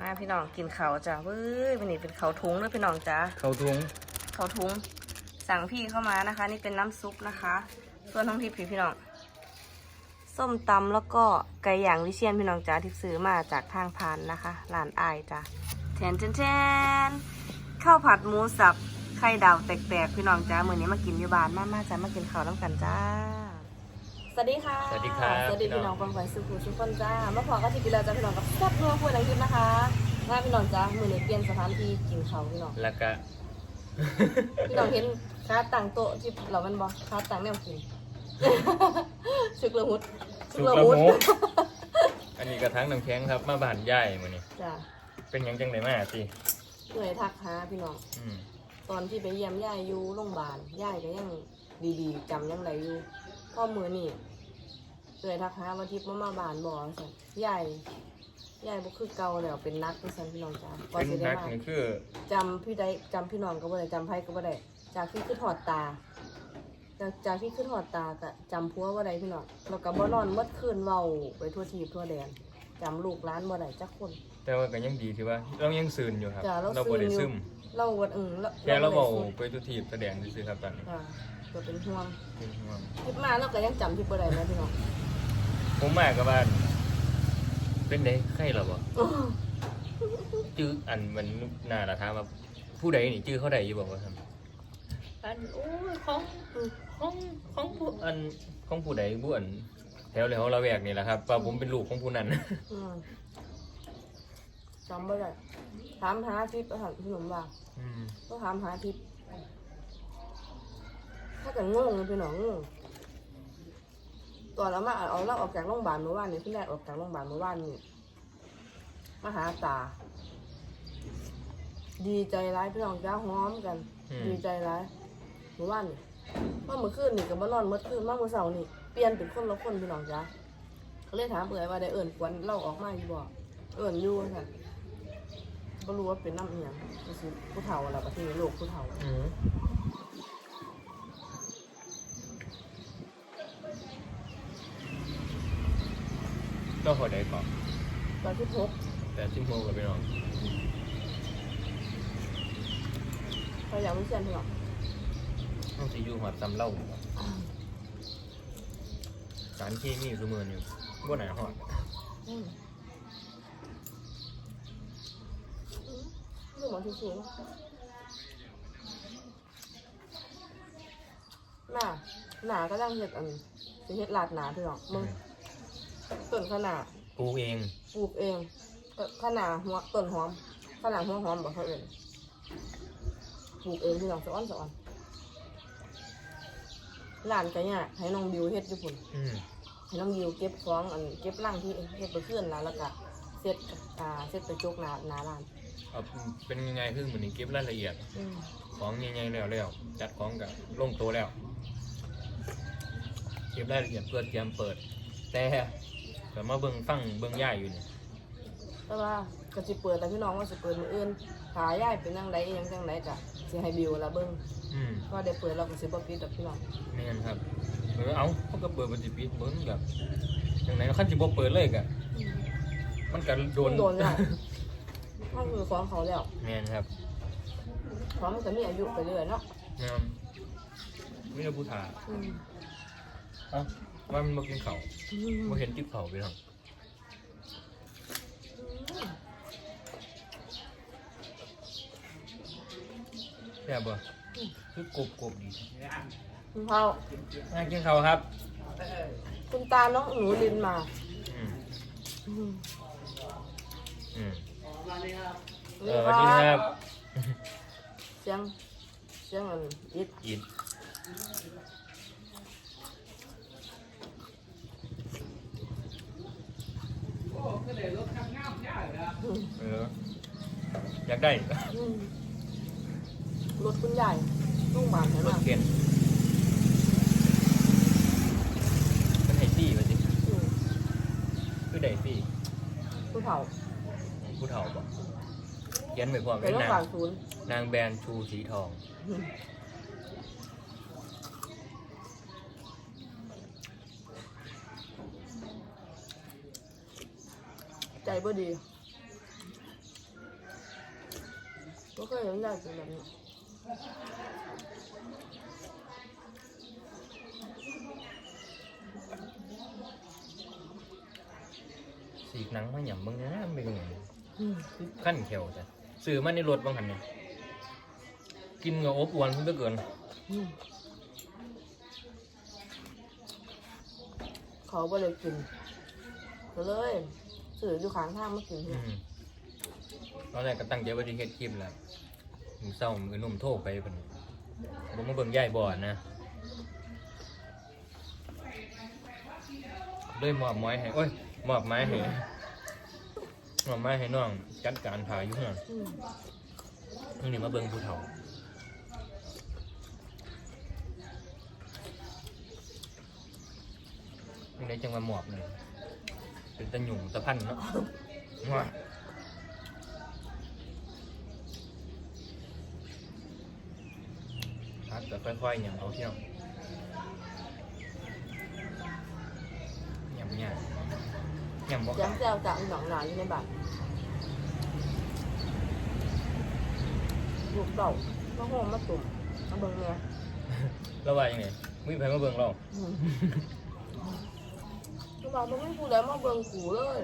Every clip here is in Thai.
มาพี่น้องกินเขาวจ้ะเว้ยวันนี้เป็นเขาวทุงเด้อพี่น้องจ้ะเขาทุงเขาวทุงสั่งพี่เข้ามานะคะ นี่เป็นน้ำซุปนะคะ ส่วนน้องทิพย์พี่พี่น้อง ส้มตำแล้วก็ไก่ย่างวิเชียนพี่น้องจ้าที่ซื้อมาจากทางพานนะคะร้านอายจ้ะแทนแทนแทนข้าวผัดหมูสับไข่ดาวแตกๆพี่น้องจ้ามื้อนี้มากินอยู่บ้านมามาจ้ามากินข้าวน้ำกันจ้า สวัสดีค่ะ สวัสดีครับสวัสดีพี่น้องฟังฝันสุขุสุขคนจ้ามาพอก็ที่กินแล้วจ้าพี่น้องกับแซ่บนัวพูดอะไรกินนะคะมาพี่น้องจ้ามื้อนี้เปลี่ยนสถานที่กินข้าวพี่น้อง แล้วก็ พี่น้องเห็นค้าต่างโต๊ะที่เรามันบอกค้าต่างแนวกินชุกละมุดสุกละมุดอันนี้กระทั้งน้ำแข็งครับ มาบ้านย่ายมื้อนี้จ้ะเป็นหยังจังไดมาสิเหนื่อยทักหาพี่น้องอืมตอนที่ไปเยี่ยมย่ายอยู่โรงพยาบาลย่ายก็ยังดีๆจำยังไรอยู่ พ่อมือนี่เหนื่อยทักหาวันทิพย์มามาบานบอกสันย่ายย่ายบ่คือเก่าแล้วเป็นนักพี่สันพี่น้องจ้าก่อนเป็นสิได้นักมานี่คือจำพี่ได้จำพี่น้องก็บ่ได้จำไพ่ก็บ่ได้จากที่คือถอดตา จากจากที่คือถอดตาก็จำพัวบ่ได้พี่น้องแล้วก็บ่นอนเมื่อคืนเว้าไปทั่วทีบทั่วแดนจำลูกร้านบ่ได้จักคน แต่ว่าก็ยังดีที่ว่า เรายังซื่นอยู่ครับ จ้ะเราเราบ่ได้ซื่ซึนมอยู่ เล่าวันอึงแล้วแค่เราเว้าบ่ได้ไปทุกทีแสดงซื่อๆครับตอนนี้อ่าก็เป็นห่วงเป็นห่วงคิดมาแล้วก็ยังจำที่บ่ได้นะพี่น้องผมมากับบ้าน เป็นไดไข้เหรอบ่จื้ออันมันน่าละถามว่าผู้ใดนี่จื้อเขาใดอยู่บ่ว่าครับอันโอ้ยของของของผู้อันของผู้ใดผู้อันแถวแถวละแวกนี่แหละครับว่าผมเป็นลูกของผู้นั้นอืมจำบ่ได้ ถามหาทิพย์ถามพี่หนุ่มว่าอืมก็ถามหาทิพย์ถ้าเกิดงงเลยพี่น้องงงตอนเรามาเอาเราออกจากโรงพยาบาลเมื่อวานนี้พี่แรกออกจากโรงพยาบาลเมื่อวานนี้มาหาตา ดีใจร้ายพี่น้องจ้าห้อมกันดีใจร้ายเมื่อวานนี่ว่าเมื่อคืนนี่กับเมื่อนอนเมื่อคืนมาเมื่อเสาร์นี่เปลี่ยนเป็นคนละคนพี่น้องจ้าเขาเลยถามเอื่อยว่าได้เอิ่นควนเล่าออกมาอยู่บ่เอิ่นอยู่ค่ะ ก็รู้ว่าเป็นน้ำเอียงก็คือผู้เฒ่าอะไรประเทศโลกผู้เฒ่าอืมก็พอได้ก่อนตอนที่พบแต่ชิ้นโมกับพี่น้องพยายามไม่เชื่อพี่น้องต้องสิอยู่หัดซ้ำเล่าอยู่บ่สารเคมีคือมือนี่บ่ไหนหอด อืม เรื่องของที่สูงหน้าหนาก็ต้องเห็ดอันสิเห็ดลาดหนาพี่น้องมึงต้นขนาดปลูกเองปลูกเองเอ่อขนาดหัวต้นหอมขนาดหัวหอมบอกเขาเองปลูกเองพี่น้องสะอ้อนสะอ้อนหลานกันเนี่ยให้น้องบิวเฮ็ดญี่ปุ่นอืมให้น้องบิวเก็บของอันเก็บร่างที่เฮ็ดไปขึ้นแล้วแล้วก็เสร็จอ่าเสร็จไปจกหนาหนาร้าน เอาเป็นยังไงคือเหมือนเก็บรายละเอียด อืมของใหญ่ๆแล้วแล้วจัดของกับลงตัวแล้ว เก็บรายละเอียดเพื่อเตรียมเปิด แต่แต่มาเบิ่งฟังเบิ่งย่ายอยู่นี่แต่ว่าก็สิเปิดแต่พี่น้องว่าสิเปิดมืออื่นขายย่ายเป็นจังไดอิหยังจังไดก็สิให้บิวละเบิ่งอืมว่าได้เปิดเราก็สิบ่ปิดดอกพี่น้องนี่นครับเออเอาเขาก็เปิดบัญชีปิดเบิ่งแบบอย่างไหนขั้นสิบ่เปิดเลยกะมันก็โดน โดนแล้ว มันคือของเขาแล้วแม่นครับของมันจะมีอายุไปเรื่อยเนาะแม่นมีแต่ผู้ถ่าอืมเอ้าว่ามันบ่กินข้าวบ่เห็นจิบข้าวไปหรอกแซ่บบ่คือกรุบกรุบดีคุณพ่อมากินข้าวครับคุณตาน้องหนูลินมาอืมอืม อืมเอนี่อสวัสดีครับเสียงเสียงอันอิดอินเอออยากได้อืมรถคุณใหญ่ลุงบานใช่ไหรมถเข็นเป็นไฮซี่มาสิอืมคือไดซี่ผู้เฒ่า ผู้เฒ่าบอกเขียนไปพร้อมเป็เป็นนโรงพนายบางลศูนย์นางแบรนด์ชูสีทองอืมใจบ่ดีก็เคยเห็นยายกินแบบนี้สีกหนังมาหย่ำเบิ่งนะมันเป็นยังไงอืม ขั้นเขียวจ้ะซื้อมาในรถบางคันเนี่ยกินกับอบอวนเพิ่งเกินเขาบ่เลยกินก็เลยสื่ออยู่ข้างทางมากินเนี่ยตอนแรกก็ตั้งใจว่าที่เฮ็ดคลิปแหละมึงเศร้ามือนุ่มโทรไปเพิ่นบ่มาเบิ่งยายบ่อนนะเลยหมอบไม้ให้โอ้ยมอบไม้ให้ มอบไม้ให้น้องจัดการถ่ายอยู่ข้างหลังอืมนี่นี่มาเบิ่งผู้เฒ่าไม่ได้จังมาหมอบเลยเป็นตะหยุ่งตะพันเนาะว้าครับแต่ค่อยๆอย่างเอาเที่ยวยำเนี่ย ยำบอกแจ้งแซวจากหนองหลานอยู่ในบ้านลูกเต่ามาโฮมมาตุ่มมาเบิ่งเนี่ยแล้วว่ายังไงมีใครมาเบิ่งเราอืมลูกบอกมันไม่พูดแล้วมาเบิ่งกูเลย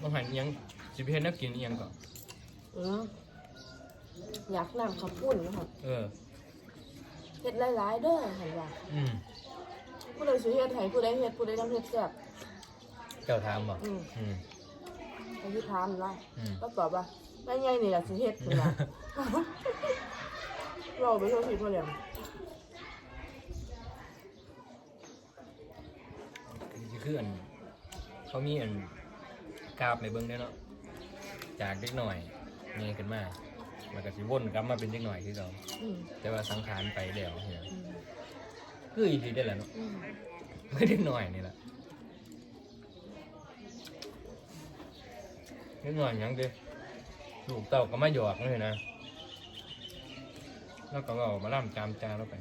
ต้องหันอิหยังสิเพนนักกินอิหยังก่อนอืมอยากนั่งขับปุ่นนะครับเออเฮ็ดหลายๆเด้อเห็นว่า อืม ผู้ใดสิเฮ็ดให้ผู้ใดเฮ็ดผู้ใดนำเฮ็ดแซ่บเจ้าถามบ่อืมอืมให้ที่ถามว่าอืมก็ตอบว่าแม่ใหญ่นี่ล่ะสิเฮ็ดพุ่นล่ะเราไปโทษผิดพ่อเลี้ยงคือคืออันเขามีอันกราบในเบิ้งได้เนาะจากเด็กหน่อยเงี้ยขึ้นมาแล้วก็สิวนกลับมาเป็นเด็กหน่อยคือเราอืมแต่ว่าสังขารไปแล้วเนี่ยอืม คืออีกทีได้แหละเนาะอืมไม่เด็กหน่อยนี่แหละเด็กหน่อยหยังเด้ลูกเต่าก็มาหยอกเลยนะแล้วก็เอามาล่ำจามจาแล้วไป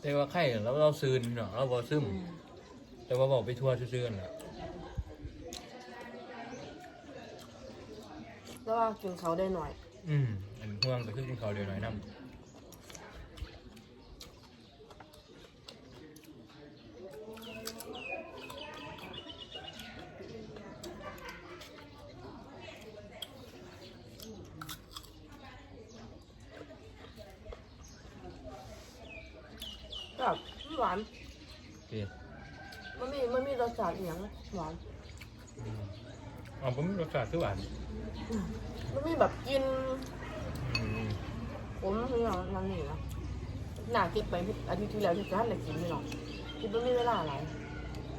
แต่ว่าไข่แล้วเราซื้อเนาะเราบอซึม อืมแต่ว่าบอกไปทัวร์ซื้อๆนั่นแหละแต่ว่ากินเขาได้หน่อย อืมอันห่วงก็คือกินข้าวเดียวหน่อยน้ำ แบบ หวานเดี๋ยวมันมีมันมีรสชาติอหย่างนะหวานอืมอ๋อผมรสชาติคือหวานมันมีแบบกินอืมผมคืออย่างนั้นนี่นะหนาเก็บไปอาทิตย์ที่แล้วที่ท่านได้กินนี่หรอกกินไม่มีเวลาอะไร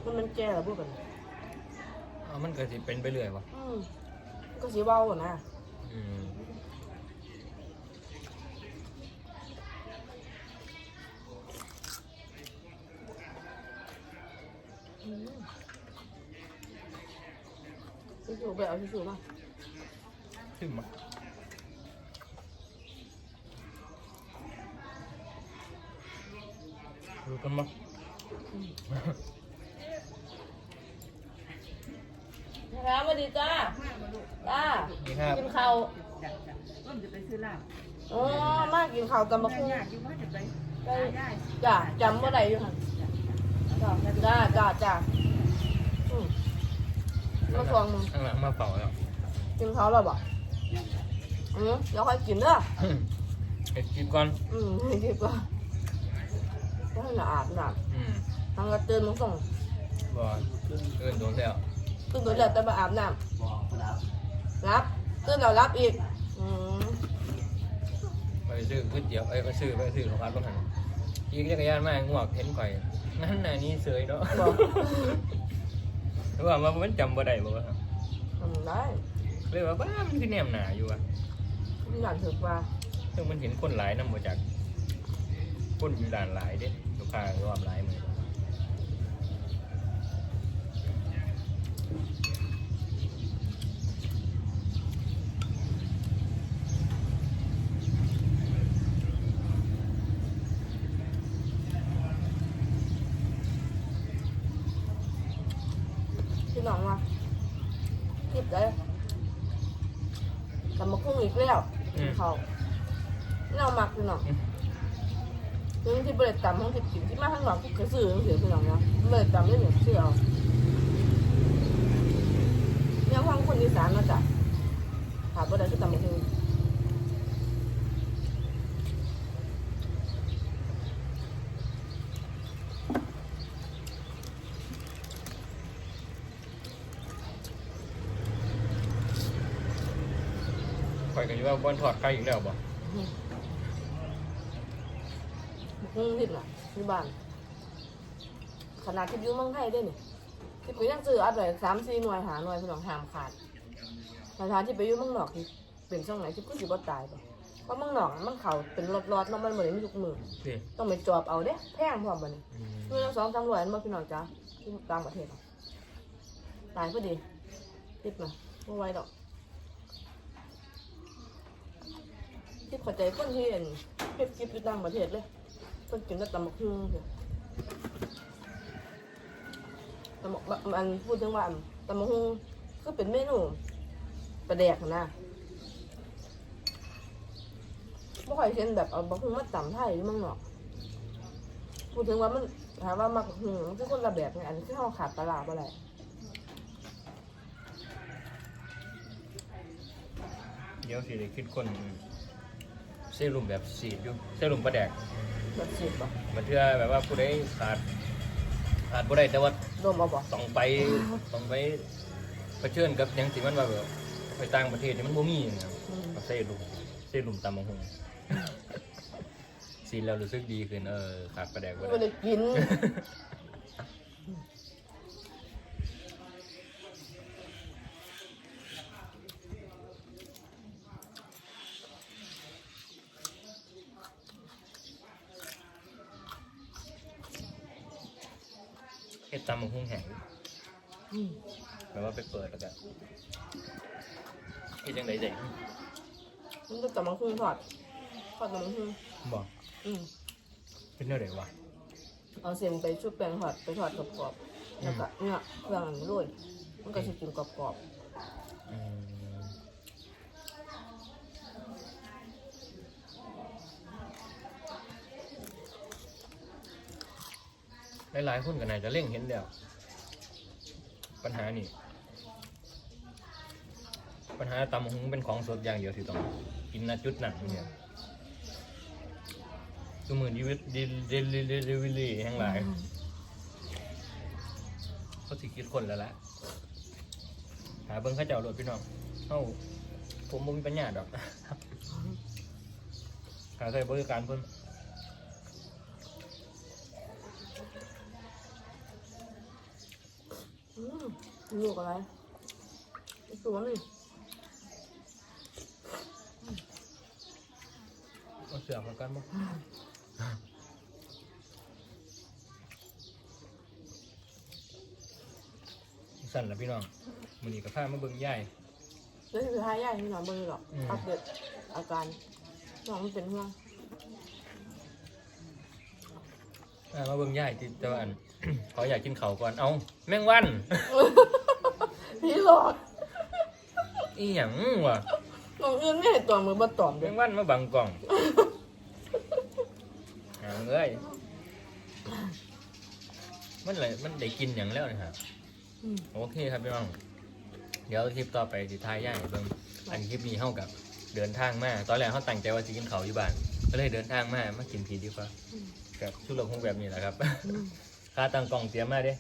มันมันแก่แล้วพวกกันอ๋อมันก็สิเป็นไปเรื่อยวะอืมก็สีเว้าอะนะอืม ทิชชู่ไปเอาทิชชู่มาขึ้นมาดูกันมาครับสวัสดีจ้าจ้านี่ครับกินข้าวต้นจะไปซื้อลาบอ๋อมากินข้าวกันมาแม่คุ้งยากอยู่ว่าจะไปไปหาย่ายจ้าจำเมื่อไหร่อยู่ค่ะ จ้าจ้าจ้าอืมมาทวงมึงข้างหลังมาเป่าแล้วกินข้าวแล้วบ่อืมเดี๋ยวค่อยกินเด้อเอ็ดกินก่อนอืมไม่ดีกว่าก็ให้ละอาบน้อืมำทางกระเตือนมาส่งบ่เอินโดนแล้วตื่นตัวเดียวแต่มาอาบน้ำรับตื่นแล้วรับอีกอืมไปซื้อก๋วยเตี๋ยวเอ้ยไปซื้อไปซื้อของร้านบ้างหันอีกจักรยานมาง่วงเห็นข่อย นั่นน่ะนี่เสยเนาะบอกเพราะว่ามันจำบ่ได้บ่ว่าอืมได้เลยว่าบ้ามันคือแนมหนาอยู่อะไม่อยากถือว่าซึ่งมันเห็นคนหลายนำมาจากคนอยู่ด่านหลายเด้ลูกค้ารอบหลายมือ พี่น้องว่าคลิปเลยแต่มาคุ้งอีกแล้วอืม เขาเรามักพี่น้องถึงที่บริษัทห้องที่กินที่มาข้างหลังที่กระสือเสียพี่น้องนะบริษัทนี่เนี่ยเชื่อเอาเนี่ยห้องคนอีสานมาจากถามว่าได้ที่ตำบักหุ่ง ค อยกันอยู่ว่าบอนถอดไข่อีกแล้วบ่หุ่งทิพย์น่ะที่บ้านขนาดที่อยุ่เมืองไทยด้วยนี่ที่ไปยังซื้ออัดเลยสามสี่หน่วยหาหน่วยพี่น้องห้ามขาดสถานที่ไปอยุ่เมืองนอกที่เป็นช่องไหนที่กูสิบ่ตายบ่เพราะเมืองนอกอะมันเขาเป็นรถๆเนาะมันบ่ได้มีทุกมือนี่ต้องไปจอบเอาเด้แพงพร้อมบัดนี้อืมเมื่อสองสามร้อยมาพี่น้องจ้าที่ต่างประเทศอะตายพอดีติดมาไม่ไหวดอก ที่เขอใจคนที่เห็นเก็บคลิปอยู่ต่างประเทศเลยคนกินแต่ตำบักหุ่งเถอะตำบักบะมันพูดถึงว่าตำบักหุ่งก็เป็นเมนูประแดกนะไม่ค่อยเห็นแบบเอาบักหุ่งมาตำไทยหรือมั่งหรอกพูดถึงว่ามันถามว่ามักหืมคือคนละแบบไงอันนี้คือเขาขาดตลาดอะไรเดี๋ยวสิได้คิดคนเซรุ่มแบบสีดอยู่เซรุ่มประแดกแบบสีบป่ะมันเทื่อแบบว่าผู้ใดขาดขาดบ่ได้แต่ว่ารวมเอาบ่ต้องไปต้องไปเผชิญกับหยังสิมันว่าแบบไปต่างประเทศนี่มันบ่มีนะครับอืมเอาเซรุ่มเซรุ่มตำบักหุ่งสีแล้วรู้สึกดีขึ้นเออขาดประแดกบ่ไม่ได้ ได้กิน เฮ็ดตำบักหุ่งแห้งอืมแบบว่าไปเปิดแล้วก็เฮ็ดจังได๋ได้มันก็จะมาคุ้งทอดทอดมันคุ้งบ่อืมเป็นแนวใดวะเอาเสียงไปชุบแป้งทอดไปทอดกรอบๆแล้วก็เนี่ยเครื่องอันนี้โรยมันก็จะกินกรอบอื หลายๆคนก็น่าจะเล่งเห็นแล้วปัญหานี่ ปัญหาตำหุงเป็นของสดอย่างเดียวที่ต้องกินณจุดหนั้นเนี่ยคือมือดีวิดีดีดีดีดีวิลี่แห่งหลายเขาสิคิดคนแล้วละหาเบิ้งข้าเจ้าโดดพี่น้องเอ้าผมบ่มีปัญญาดอกหาใส่บริการเพิ่น อืมลูกอะไรอีกตัวหนึงเอาเสือมากันบ่สั่นละพี่น้องมื้อนี้ก็พามาเบิ่งยายแล้วที่สุดท้ายย่าที่นอนเบอร์หรอกอืมอัปเดตอาการน้องมันเป็นห่วงอ่ามาเบิ่งยายที่แต่ว่าอัน เขาอยากกินข้าวก่อน เอาแมงวัน พี่หลอดอีหยังวะน้องอื่นไม่เห็นตัวมือบ่ตอมแมเด้งวันมาบังกล่องหาเอ้ยมันอะไรมันได้กินอย่างแล้วนะครับ อืม โอเคครับพี่น้อง เดี๋ยวคลิปต่อไปสิทายย่ายเบิ่งอันคลิปนี้เฮากับเดินทางมา ตอนแรกเฮาตั้งใจว่าสิกินข้าวอยู่บ้าน ก็เลยเดินทางมา มากินพีดีกว่ากับชุดลงคงแบบนี้แหละครับ อืม ค่าตั้งกล่องเตรียมมาเด้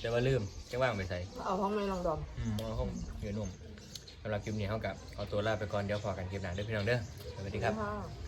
แต่ว่าลืมจะว่างไปใส่เอาห้องไม่ลองดอมอืมเอาห้องเหือนุ่มสำหรับคลิปนี้เฮากับเอาตัวลาไปก่อนเดี๋ยวพอกันคลิปหน้าเด้อพี่น้องเด้อสวัสดีครับค่ะ